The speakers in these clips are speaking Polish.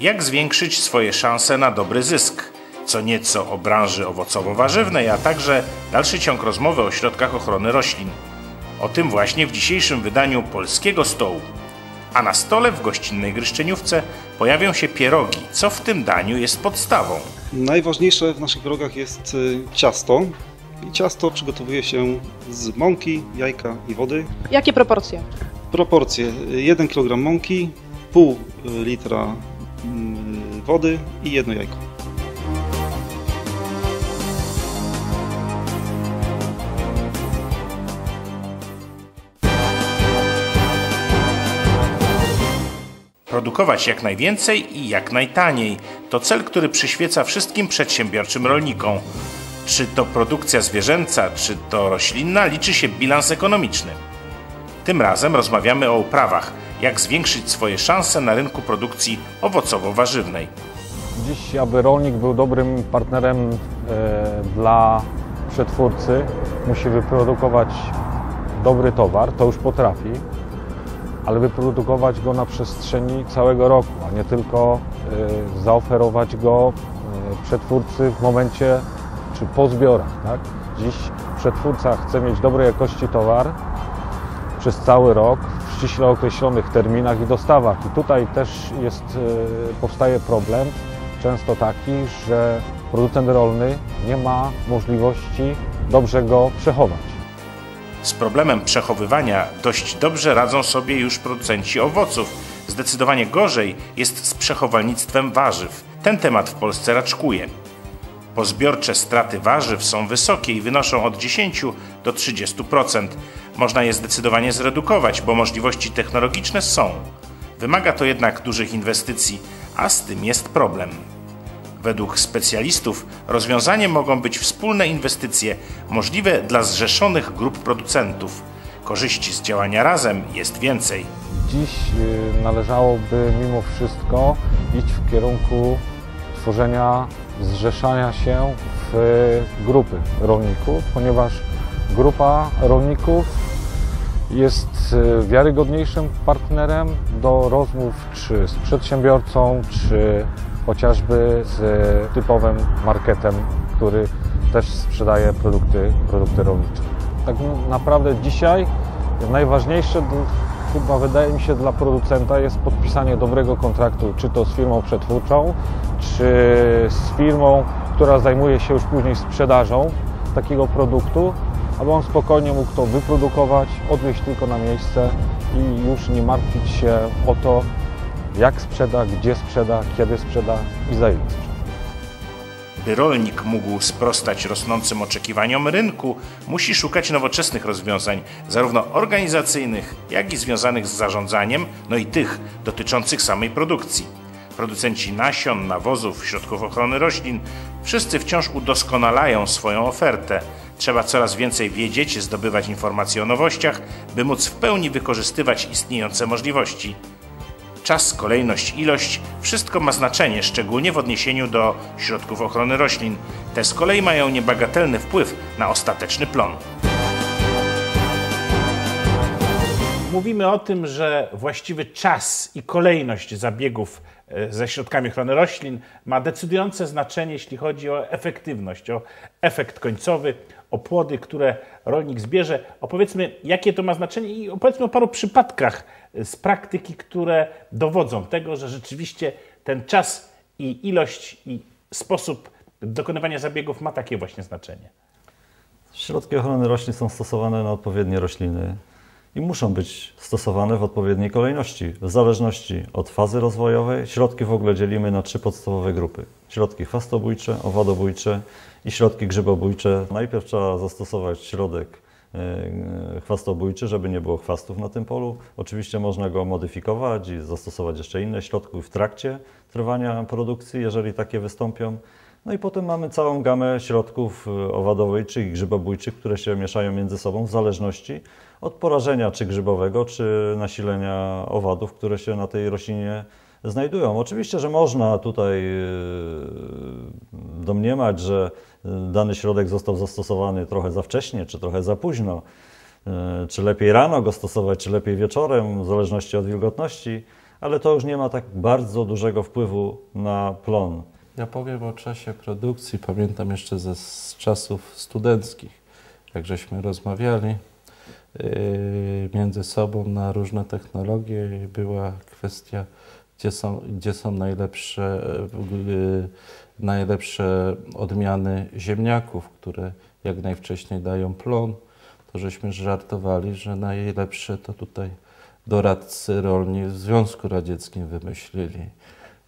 Jak zwiększyć swoje szanse na dobry zysk? Co nieco o branży owocowo-warzywnej, a także dalszy ciąg rozmowy o środkach ochrony roślin. O tym właśnie w dzisiejszym wydaniu Polskiego Stołu. A na stole w gościnnej Gryszczeniówce pojawią się pierogi, co w tym daniu jest podstawą. Najważniejsze w naszych pierogach jest y, ciasto. I ciasto przygotowuje się z mąki, jajka i wody. Jakie proporcje? Proporcje 1 kg mąki, pół litra mm, wody i jedno jajko. Produkować jak najwięcej i jak najtaniej to cel, który przyświeca wszystkim przedsiębiorczym rolnikom. Czy to produkcja zwierzęca, czy to roślinna, liczy się bilans ekonomiczny. Tym razem rozmawiamy o uprawach, jak zwiększyć swoje szanse na rynku produkcji owocowo-warzywnej. Dziś, aby rolnik był dobrym partnerem e, dla przetwórcy, musi wyprodukować dobry towar, to już potrafi, ale wyprodukować go na przestrzeni całego roku, a nie tylko e, zaoferować go e, przetwórcy w momencie czy po zbiorach. Tak? Dziś przetwórca chce mieć dobrej jakości towar przez cały rok ściśle określonych terminach i dostawach. I tutaj też jest, e, powstaje problem często taki, że producent rolny nie ma możliwości dobrze go przechować. Z problemem przechowywania dość dobrze radzą sobie już producenci owoców. Zdecydowanie gorzej jest z przechowalnictwem warzyw. Ten temat w Polsce raczkuje. Pozbiorcze straty warzyw są wysokie i wynoszą od 10 do 30%. Można je zdecydowanie zredukować, bo możliwości technologiczne są. Wymaga to jednak dużych inwestycji, a z tym jest problem. Według specjalistów rozwiązaniem mogą być wspólne inwestycje możliwe dla zrzeszonych grup producentów. Korzyści z działania razem jest więcej. Dziś y, należałoby mimo wszystko iść w kierunku tworzenia, zrzeszania się w grupy rolników, ponieważ grupa rolników jest y, wiarygodniejszym partnerem do rozmów czy z przedsiębiorcą, czy chociażby z typowym marketem, który też sprzedaje produkty, produkty rolnicze. Tak naprawdę dzisiaj najważniejsze chyba wydaje mi się dla producenta jest podpisanie dobrego kontraktu, czy to z firmą przetwórczą, czy z firmą, która zajmuje się już później sprzedażą takiego produktu, aby on spokojnie mógł to wyprodukować, odwieźć tylko na miejsce i już nie martwić się o to, jak sprzeda, gdzie sprzeda, kiedy sprzeda i za ile sprzeda. By rolnik mógł sprostać rosnącym oczekiwaniom rynku, musi szukać nowoczesnych rozwiązań, zarówno organizacyjnych, jak i związanych z zarządzaniem, no i tych dotyczących samej produkcji. Producenci nasion, nawozów, środków ochrony roślin, wszyscy wciąż udoskonalają swoją ofertę. Trzeba coraz więcej wiedzieć, zdobywać informacje o nowościach, by móc w pełni wykorzystywać istniejące możliwości. Czas, kolejność, ilość wszystko ma znaczenie, szczególnie w odniesieniu do środków ochrony roślin. Te z kolei mają niebagatelny wpływ na ostateczny plon. Mówimy o tym, że właściwy czas i kolejność zabiegów e, ze środkami ochrony roślin ma decydujące znaczenie, jeśli chodzi o efektywność, o efekt końcowy, o płody, które rolnik zbierze. Opowiedzmy, jakie to ma znaczenie i opowiedzmy o paru przypadkach z praktyki, które dowodzą tego, że rzeczywiście ten czas i ilość i sposób dokonywania zabiegów ma takie właśnie znaczenie. Środki ochrony roślin są stosowane na odpowiednie rośliny i muszą być stosowane w odpowiedniej kolejności, w zależności od fazy rozwojowej. Środki w ogóle dzielimy na trzy podstawowe grupy. Środki chwastobójcze, owadobójcze i środki grzybobójcze. Najpierw trzeba zastosować środek e, chwastobójczy, żeby nie było chwastów na tym polu. Oczywiście można go modyfikować i zastosować jeszcze inne środki w trakcie trwania produkcji, jeżeli takie wystąpią. No i potem mamy całą gamę środków e, owadobójczych i grzybobójczych, które się mieszają między sobą w zależności od porażenia czy grzybowego, czy nasilenia owadów, które się na tej roślinie znajdują. Oczywiście, że można tutaj e, domniemać, że dany środek został zastosowany trochę za wcześnie, czy trochę za późno, czy lepiej rano go stosować, czy lepiej wieczorem, w zależności od wilgotności, ale to już nie ma tak bardzo dużego wpływu na plon. Ja powiem o czasie produkcji. Pamiętam jeszcze ze z czasów studenckich, jak żeśmy rozmawiali yy, między sobą na różne technologie i była kwestia, gdzie są, gdzie są najlepsze, yy, najlepsze odmiany ziemniaków, które jak najwcześniej dają plon. To żeśmy żartowali, że najlepsze to tutaj doradcy rolni w Związku Radzieckim wymyślili.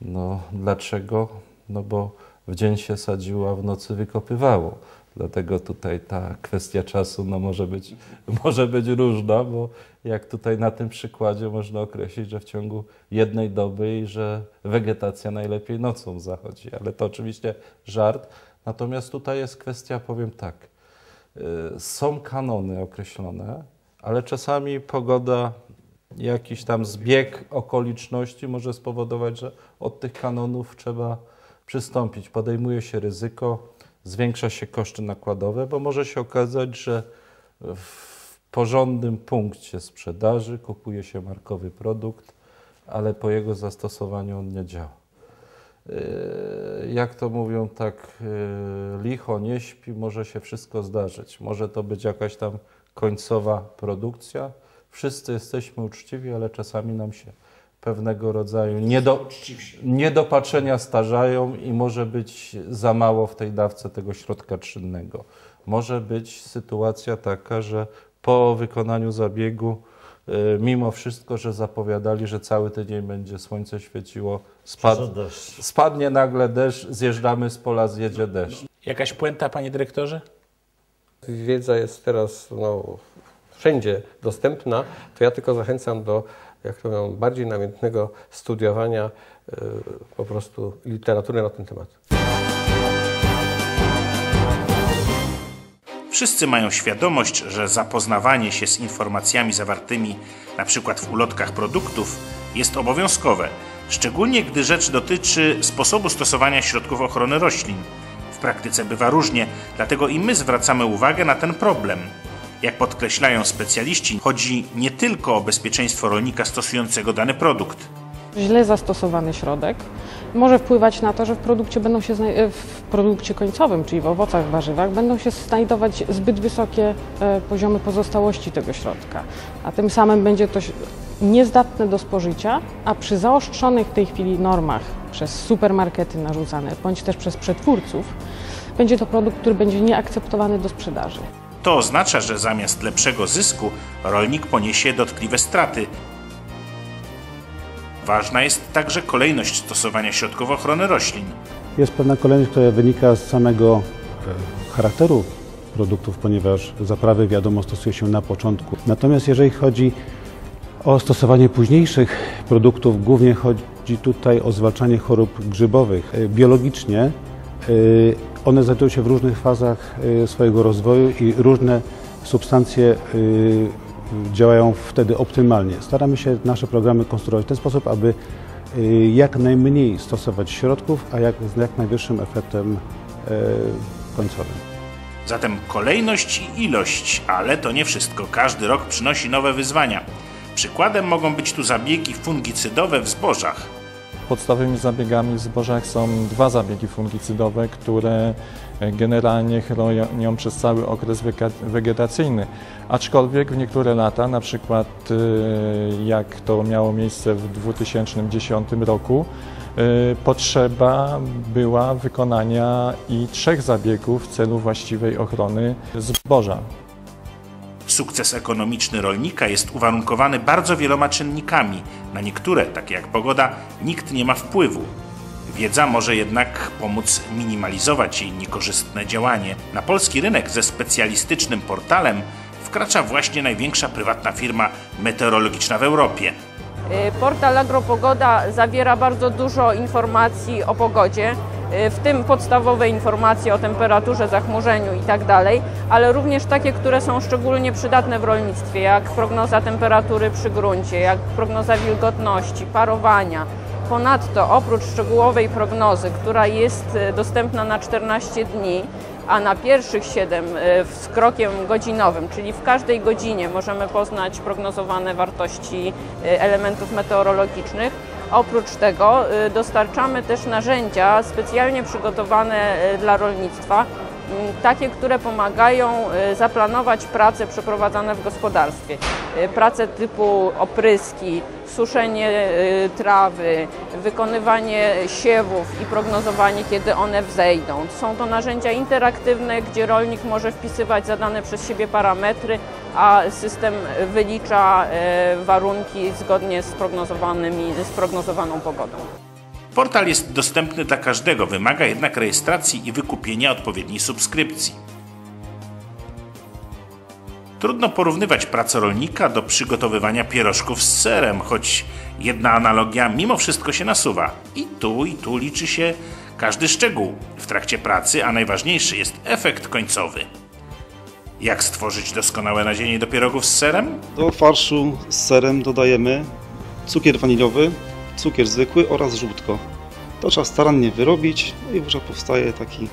No dlaczego? No bo w dzień się sadziło, a w nocy wykopywało. Dlatego tutaj ta kwestia czasu no, może, być, może być różna, bo jak tutaj na tym przykładzie można określić, że w ciągu jednej doby i że wegetacja najlepiej nocą zachodzi. Ale to oczywiście żart. Natomiast tutaj jest kwestia, powiem tak, y, są kanony określone, ale czasami pogoda, jakiś tam zbieg okoliczności może spowodować, że od tych kanonów trzeba przystąpić. Podejmuje się ryzyko, zwiększa się koszty nakładowe, bo może się okazać, że w porządnym punkcie sprzedaży kupuje się markowy produkt, ale po jego zastosowaniu on nie działa. Yy, Jak to mówią, tak yy, licho nie śpi, może się wszystko zdarzyć. Może to być jakaś tam końcowa produkcja. Wszyscy jesteśmy uczciwi, ale czasami nam się pewnego rodzaju niedo, niedopatrzenia starzają i może być za mało w tej dawce tego środka czynnego. Może być sytuacja taka, że po wykonaniu zabiegu, y, mimo wszystko, że zapowiadali, że cały tydzień będzie słońce świeciło, spad, spadnie nagle deszcz, zjeżdżamy z pola, zjedzie deszcz. Jakaś puenta, panie dyrektorze? wiedza jest teraz no, wszędzie dostępna, to ja tylko zachęcam do jak to mówią, bardziej namiętnego studiowania y, po prostu literatury na ten temat. Wszyscy mają świadomość, że zapoznawanie się z informacjami zawartymi np. w ulotkach produktów jest obowiązkowe, szczególnie gdy rzecz dotyczy sposobu stosowania środków ochrony roślin. W praktyce bywa różnie, dlatego i my zwracamy uwagę na ten problem. Jak podkreślają specjaliści, chodzi nie tylko o bezpieczeństwo rolnika stosującego dany produkt. Źle zastosowany środek może wpływać na to, że w produkcie, będą się w produkcie końcowym, czyli w owocach, warzywach, będą się znajdować zbyt wysokie e, poziomy pozostałości tego środka, a tym samym będzie to niezdatne do spożycia, a przy zaostrzonych w tej chwili normach przez supermarkety narzucane, bądź też przez przetwórców, będzie to produkt, który będzie nieakceptowany do sprzedaży. To oznacza, że zamiast lepszego zysku rolnik poniesie dotkliwe straty. Ważna jest także kolejność stosowania środków ochrony roślin. Jest pewna kolejność, która wynika z samego e, charakteru produktów, ponieważ zaprawy wiadomo stosuje się na początku. Natomiast jeżeli chodzi o stosowanie późniejszych produktów, głównie chodzi tutaj o zwalczanie chorób grzybowych. E, Biologicznie one znajdują się w różnych fazach e, swojego rozwoju i różne substancje e, działają wtedy optymalnie. Staramy się nasze programy konstruować w ten sposób, aby y, jak najmniej stosować środków, a jak, z jak najwyższym efektem końcowym. Zatem kolejność i ilość, ale to nie wszystko. Każdy rok przynosi nowe wyzwania. Przykładem mogą być tu zabiegi fungicydowe w zbożach. Podstawowymi zabiegami w zbożach są dwa zabiegi fungicydowe, które e, generalnie chronią przez cały okres wegetacyjny. Aczkolwiek w niektóre lata, na przykład e, jak to miało miejsce w 2010 roku, e, potrzeba była wykonania i trzech zabiegów w celu właściwej ochrony zboża. Sukces ekonomiczny rolnika jest uwarunkowany bardzo wieloma czynnikami. Na niektóre, takie jak pogoda, nikt nie ma wpływu. Wiedza może jednak pomóc minimalizować jej niekorzystne działanie. Na polski rynek ze specjalistycznym portalem wkracza właśnie największa prywatna firma meteorologiczna w Europie. Portal Agropogoda zawiera bardzo dużo informacji o pogodzie, w tym podstawowe informacje o temperaturze, zachmurzeniu itd., ale również takie, które są szczególnie przydatne w rolnictwie, jak prognoza temperatury przy gruncie, jak prognoza wilgotności, parowania. Ponadto oprócz szczegółowej prognozy, która jest y, dostępna na 14 dni, a na pierwszych 7 z krokiem godzinowym, czyli w każdej godzinie możemy poznać prognozowane wartości elementów meteorologicznych. Oprócz tego y, dostarczamy też narzędzia specjalnie przygotowane y, dla rolnictwa, takie, które pomagają y, zaplanować prace przeprowadzane w gospodarstwie. Prace typu opryski, suszenie trawy, wykonywanie siewów i prognozowanie, kiedy one wzejdą. Są to narzędzia interaktywne, gdzie rolnik może wpisywać zadane przez siebie parametry, a system wylicza warunki zgodnie z, prognozowanymi, z prognozowaną pogodą. Portal jest dostępny dla każdego, wymaga jednak rejestracji i wykupienia odpowiedniej subskrypcji. Trudno porównywać pracę rolnika do przygotowywania pierożków z serem, choć jedna analogia mimo wszystko się nasuwa. I tu, i tu liczy się każdy szczegół w trakcie pracy, a najważniejszy jest efekt końcowy. Jak stworzyć doskonałe nadzienie do pierogów z serem? Do farszu z serem dodajemy cukier waniliowy, cukier zwykły oraz żółtko. To trzeba starannie wyrobić no i wówczas powstaje taki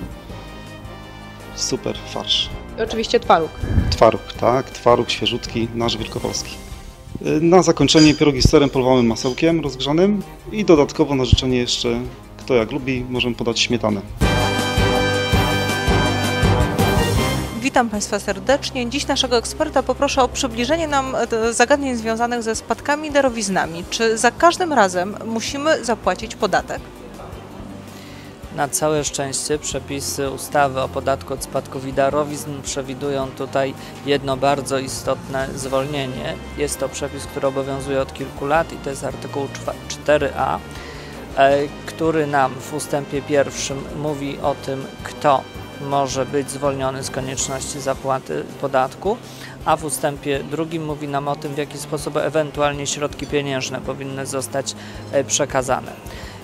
super farsz. I oczywiście twaróg. Twaróg, tak, twaróg świeżutki, nasz wielkopolski. Na zakończenie pierogi z serem polewamy masełkiem rozgrzanym i dodatkowo na życzenie jeszcze, kto jak lubi, możemy podać śmietanę. Witam Państwa serdecznie. Dziś naszego eksperta poproszę o przybliżenie nam e, zagadnień związanych ze spadkami i darowiznami. Czy za każdym razem musimy zapłacić podatek? Na całe szczęście przepisy ustawy o podatku od spadków i darowizn przewidują tutaj jedno bardzo istotne zwolnienie. Jest to przepis, który obowiązuje od kilku lat i to jest artykuł 4a, e, który nam w ustępie pierwszym mówi o tym, kto może być zwolniony z konieczności zapłaty podatku, a w ustępie drugim mówi nam o tym, w jaki sposób ewentualnie środki pieniężne powinny zostać e, przekazane.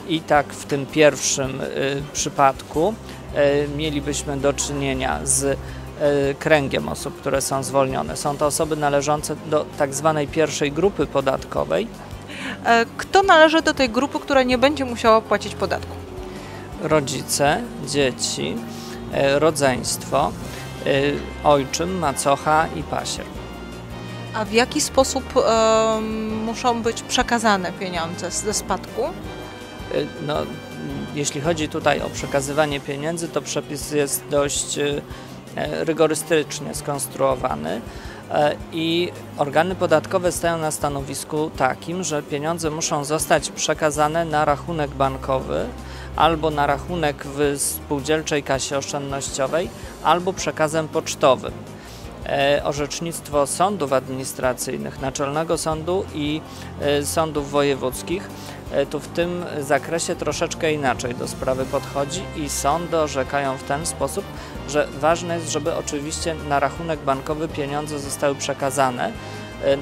I tak w tym pierwszym e, przypadku e, mielibyśmy do czynienia z kręgiem osób, które są zwolnione. Są to osoby należące do tak zwanej pierwszej grupy podatkowej. Kto należy do tej grupy, która nie będzie musiała płacić podatku? Rodzice, dzieci, rodzeństwo, e, ojczym, macocha i pasier. A w jaki sposób e, muszą być przekazane pieniądze ze spadku? No, jeśli chodzi tutaj o przekazywanie pieniędzy, to przepis jest dość rygorystycznie skonstruowany i organy podatkowe stają na stanowisku takim, że pieniądze muszą zostać przekazane na rachunek bankowy albo na rachunek w spółdzielczej kasie oszczędnościowej, albo przekazem pocztowym. E, orzecznictwo sądów administracyjnych, Naczelnego Sądu i e, sądów wojewódzkich e, tu w tym zakresie troszeczkę inaczej do sprawy podchodzi i sądy orzekają w ten sposób, że ważne jest, żeby oczywiście na rachunek bankowy pieniądze zostały przekazane,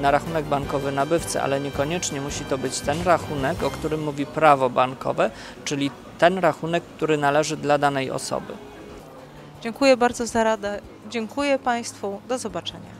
na rachunek bankowy nabywcy, ale niekoniecznie musi to być ten rachunek, o którym mówi prawo bankowe, czyli ten rachunek, który należy dla danej osoby. Dziękuję bardzo za radę. Dziękuję Państwu. Do zobaczenia.